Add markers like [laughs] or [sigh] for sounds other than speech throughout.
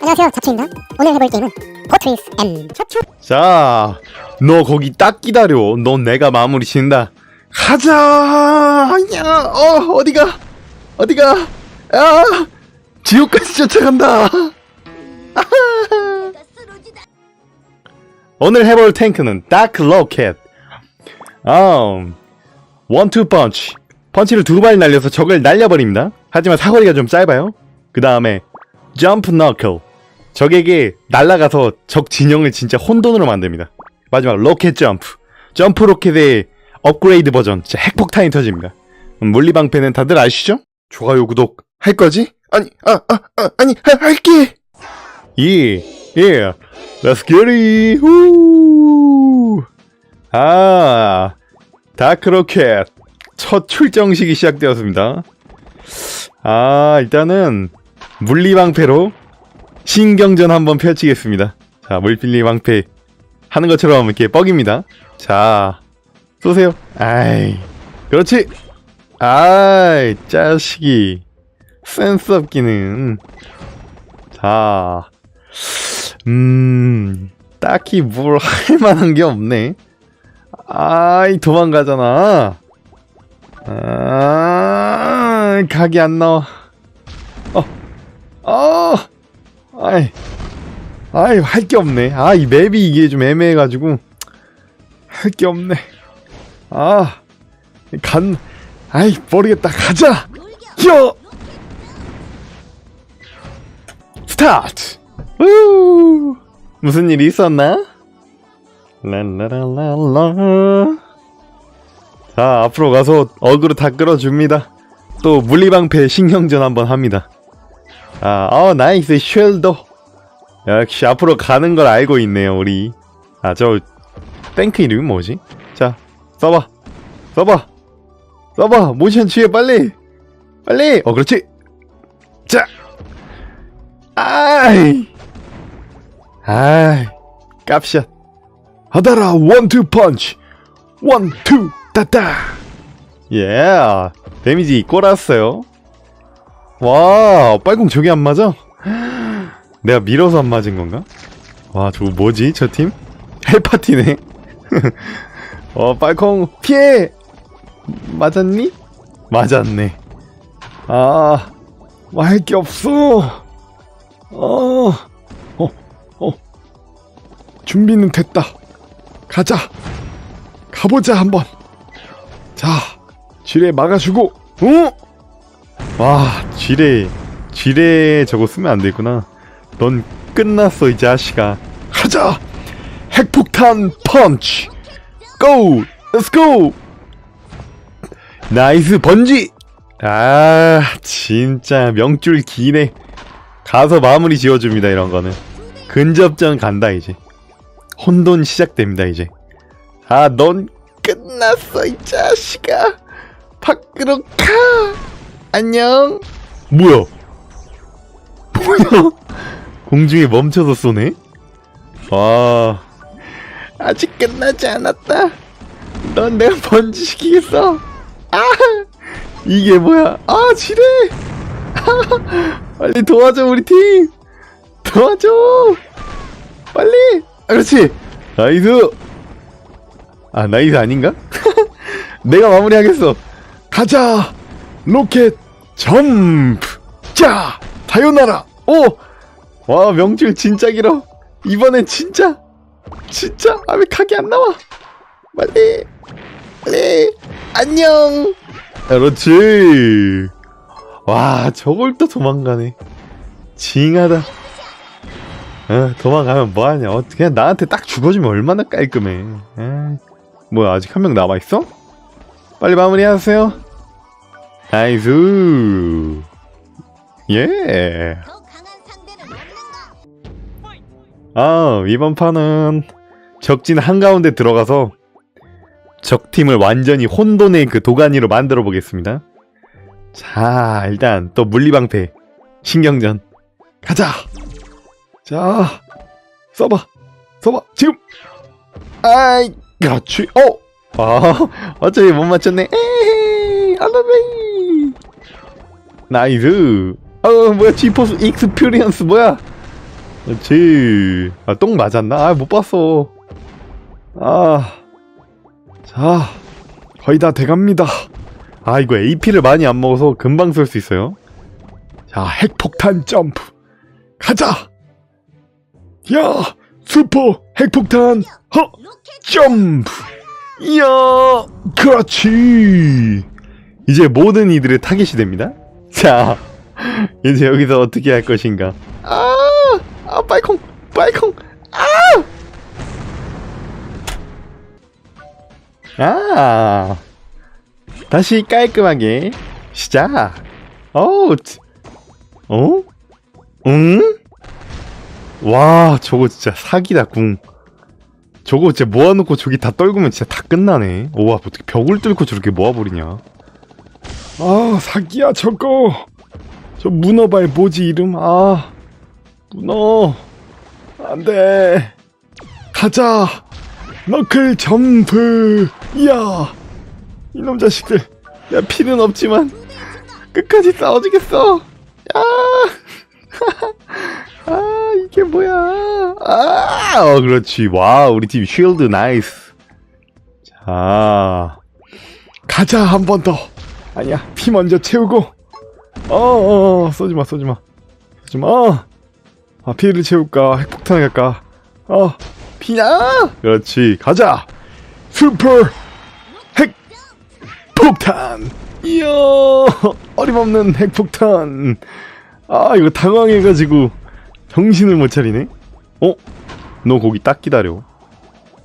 안녕하세요 잡초입니다 오늘 해볼 게임은 포트리스 앤 잡초 자, 너 거기 딱 기다려. 넌 내가 마무리 짓는다. 가자! 야, 어, 어디가? 어디가? 야! 지옥까지 쫓아간다! [laughs] 오늘 해볼 탱크는 다크 로켓. 음, 원투 펀치. 펀치를 두 발 날려서 적을 날려버립니다. 하지만 사거리가 좀 짧아요. 그 다음에 점프 너클. 적에게 날아가서 적 진영을 진짜 혼돈으로 만듭니다. 마지막 로켓 점프. 점프 로켓의 업그레이드 버전. 진짜 핵폭탄이 터집니다. 음, 물리방패는 다들 아시죠? 좋아요, 구독 할 거지? 아니, 아, 아, 아 아니, 할, 할게. 예, 예. Let's get it. 후. 아, 다크 로켓 첫 출정식이 시작되었습니다. 아, 일단은 물리방패로 신경전 한번 펼치겠습니다. 자, 물필리 방패 하는 것처럼 이렇게 뻑입니다. 자, 쏘세요. 아이, 그렇지. 아이, 짜식이 센스 없기는. 자, 음, 딱히 뭘 할 만한 게 없네. 아이, 도망가잖아. 아, 각이 안 나와. 어, 어. 아이, 아이, 할 게 없네. 아, 이 맵이 이게 좀 애매해가지고, 할 게 없네. 아, 간, 아이, 모르겠다. 가자! 요! 스타트! 우! 무슨 일이 있었나? 랄라랄랄라. 자, 앞으로 가서 어그로 다 끌어줍니다. 또 물리방패 신경전 한번 합니다. 아, 어, 나이스 쉘더. 역시 앞으로 가는 걸 알고 있네요, 우리. 아, 저 탱크 이름이 뭐지? 자, 써봐. 써봐. 써봐. 모션 취해 빨리. 빨리. 어, 그렇지. 자. 아이. 아이. 깝샷. 하다라 원투 펀치. 원투 따따. 예. 데미지 꼬랐어요. 와, 빨공 저게 안 맞아? 내가 밀어서 안 맞은 건가? 와, 저거 뭐지, 저 팀? 헬파티네. [laughs] 어, 빨콩, 피해! 맞았니? 맞았네. 아, 뭐할게 없어. 어, 어, 어. 준비는 됐다. 가자. 가보자, 한번. 자, 지뢰 막아주고, 어? 와, 지뢰, 지뢰 저거 쓰면 안 되구나. 넌 끝났어, 이 자식아. 가자! 핵폭탄 펀치! 고! 렛츠 고! 나이스 번지! 아, 진짜 명줄 기네. 가서 마무리 지어줍니다, 이런 거는. 근접전 간다, 이제. 혼돈 시작됩니다, 이제. 아, 넌 끝났어, 이 자식아. 밖으로 가! 안녕. 뭐야? 뭐야? [laughs] 공중에 멈춰서 쏘네? 와. 아직 끝나지 않았다. 넌 내가 번지시키겠어. 아! 이게 뭐야? 아, 지뢰! 아, [laughs] 빨리 도와줘, 우리 팀! 도와줘! 빨리! 아, 그렇지! 나이스! 아, 나이스 아닌가? [laughs] 내가 마무리하겠어. 가자! 로켓 점프. 자 다요나라. 오 와 명줄 진짜 길어. 이번엔 진짜 진짜 아 왜 각이 안 나와. 빨리 빨리. 안녕. 그렇지. 와 저걸 또 도망가네. 징하다. 어, 도망가면 뭐하냐. 어, 그냥 나한테 딱 죽어주면 얼마나 깔끔해. 에이, 뭐야 아직 한 명 남아있어? 빨리 마무리하세요 나이스. 예. 아 이번 판은 적진 한가운데 들어가서 적팀을 완전히 혼돈의 그 도가니로 만들어 보겠습니다. 자 일단 또 물리방패 신경전. 가자! 자 써봐 써봐 지금! 아이 그렇지. 어! 아, 어차피 못 맞췄네. 에이 알라베이 나이스 어 뭐야 지포스 익스피리언스 뭐야 그렇지. 아, 똥 맞았나? 아, 못 봤어. 아. 자, 거의 다 돼갑니다. 아, 이거 AP를 많이 안 먹어서 금방 쓸 수 있어요. 자, 핵폭탄 점프. 가자! 야! 슈퍼 핵폭탄! 허! 점프! 이야! 그렇지! 이제 모든 이들의 타겟이 됩니다. 자, 이제 여기서 어떻게 할 것인가? 아! 아, 빨콩! 빨콩! 아! 아! 다시 깔끔하게 시작! 어우, 치- 어? 응? 와, 저거 진짜 사기다, 궁. 저거 진짜 모아놓고 저기 다 떨구면 진짜 다 끝나네. 와, 어떻게 벽을 뚫고 저렇게 모아버리냐. 아, 사기야, 저거. 저 문어발 뭐지, 이름? 아, 문어. 안 돼. 가자. 너클 점프. 이야. 이놈 자식들. 야, 피는 없지만 끝까지 싸워주겠어. 야. [laughs] 아, 이게 뭐야. 아, 어, 그렇지. 와, 우리 팀 쉴드 나이스. 자. 가자, 한 번 더. 아니야, 피 먼저 채우고. 어, 어, 어, 쏘지 마, 쏘지 마. 쏘지 마. 아, 피를 채울까? 핵폭탄을 갈까? 어, 피냐? 그렇지, 가자! 슈퍼 핵폭탄! 이야, 어림없는 핵폭탄! 아, 이거 당황해가지고 정신을 못 차리네? 어? 너 거기 딱 기다려.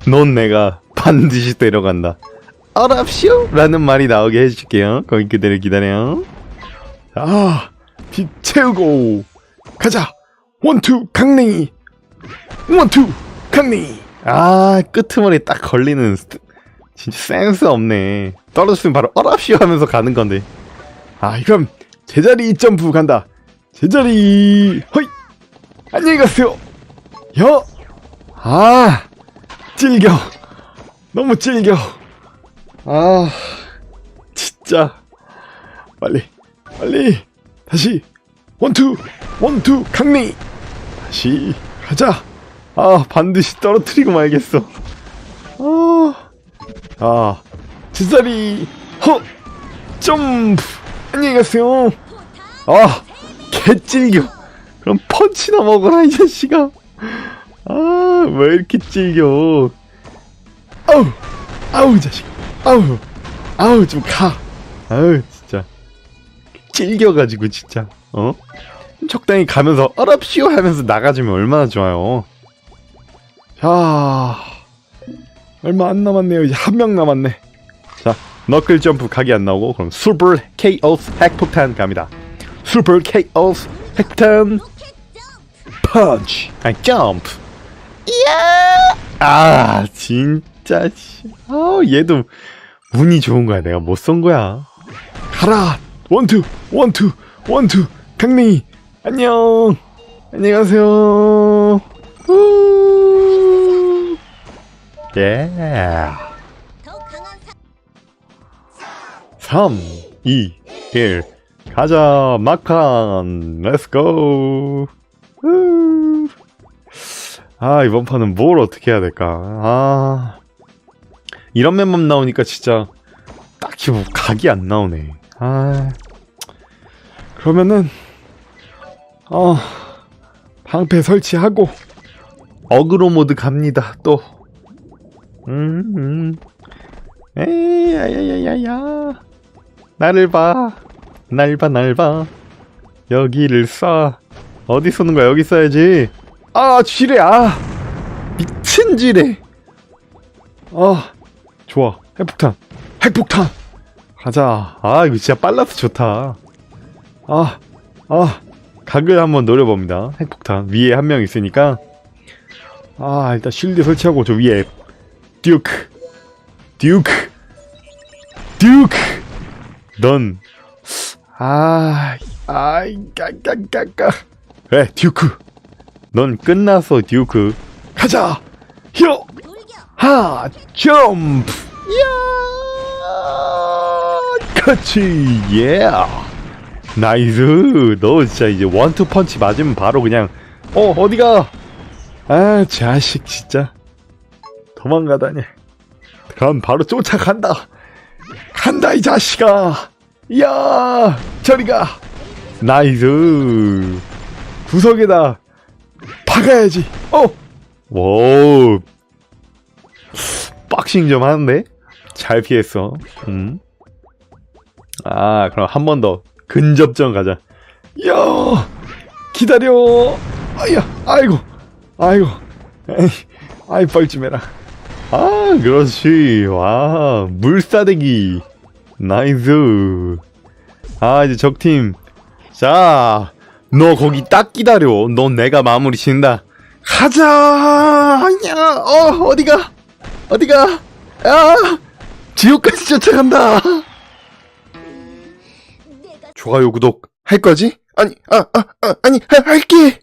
넌 내가 반드시 데려간다. 어랍쇼? 라는 말이 나오게 해줄게요. 거기 그대로 기다려. 자, 피 채우고 가자. 원투 강냉이. 원투 강냉이. 아, 끄트머리 딱 걸리는 스- 진짜 센스 없네. 떨어졌으면 바로 어랍쇼 하면서 가는 건데. 아, 이건 제자리 점프 간다. 제자리 허이. 안녕히 가세요. 여. 아, 찔겨. 너무 찔겨. 아, 진짜. 빨리, 빨리. 다시. 원투, 원투, 강리. 다시, 가자. 아, 반드시 떨어뜨리고 말겠어. 아, 아, 제자리, 허, 점프. 안녕히 가세요. 아, 개찔겨. 그럼 펀치나 먹어라, 이 자식아. 아, 왜 이렇게 찔겨. 아우, 아우, 이 자식. 아우, 아우, 좀 가. 아우, 진짜. 찔겨가지고, 진짜. 어? 적당히 가면서, 어랍시오 하면서 나가주면 얼마나 좋아요. 자, 얼마 안 남았네요. 이제 한 명 남았네. 자, 너클 점프 각이 안 나오고, 그럼 슈퍼 케이오스 핵폭탄 갑니다. 슈퍼 케이오스 핵폭탄 펀치 아니 점프 이야 아 진짜 씨. 아 얘도 운이 좋은 거야. 내가 못 쏜 거야. 가라. 원투 원투 원투. 강냉이. 안녕. 안녕하세요. 후. 예. 더 강한 3 2 1 가자 마칸. 렛츠고 후. 아 이번 판은 뭘 어떻게 해야 될까? 아 이런 맵만 나오니까 진짜 딱히 뭐 각이 안 나오네 아 그러면은 어 방패 설치하고 어그로 모드 갑니다 또 음, 음. 에이 야야야야야 나를 봐. 날 봐, 날 봐. 여기를 쏴. 어디 쏘는 거야? 여기 쏴야지. 아, 지뢰, 아. 미친 지뢰. 아, 좋아. 핵폭탄. 핵폭탄. 가자. 아, 이거 진짜 빨라서 좋다. 아, 아. 각을 한번 노려봅니다. 핵폭탄. 위에 한 명 있으니까. 아, 일단 쉴드 설치하고 저 위에 듀크. 듀크. 듀크. 넌, 아, 아이, 까까까까. 그래, 듀크. 넌 끝났어, 듀크. 가자! 히어! 하! 점프! 이야! 그치, 예! 나이스! 너 진짜 이제 원투 펀치 맞으면 바로 그냥 어, 어디가? 아, 자식, 진짜. 도망가다니. 그럼 바로 쫓아간다. 간다, 이 자식아. 이야, 저리 가. 나이스. 구석에다 박아야지. 어. 오. 박싱 좀 하는데? 잘 피했어. 음. 아, 그럼 한 번 더 근접전 가자. 야, 기다려. 아야, 아이고, 아이고, 에이, 아이 뻘쭘해라. 아, 그렇지. 와, 물사대기. 나이스. 아, 이제 적팀. 자, 너 거기 딱 기다려. 넌 내가 마무리 짓는다. 가자! 야, 어, 어디가? 어디가? 야! 지옥까지 쫓아간다! 좋아요, 구독 할 거지? 아니, 아, 아, 아 아 니, 하- 할게!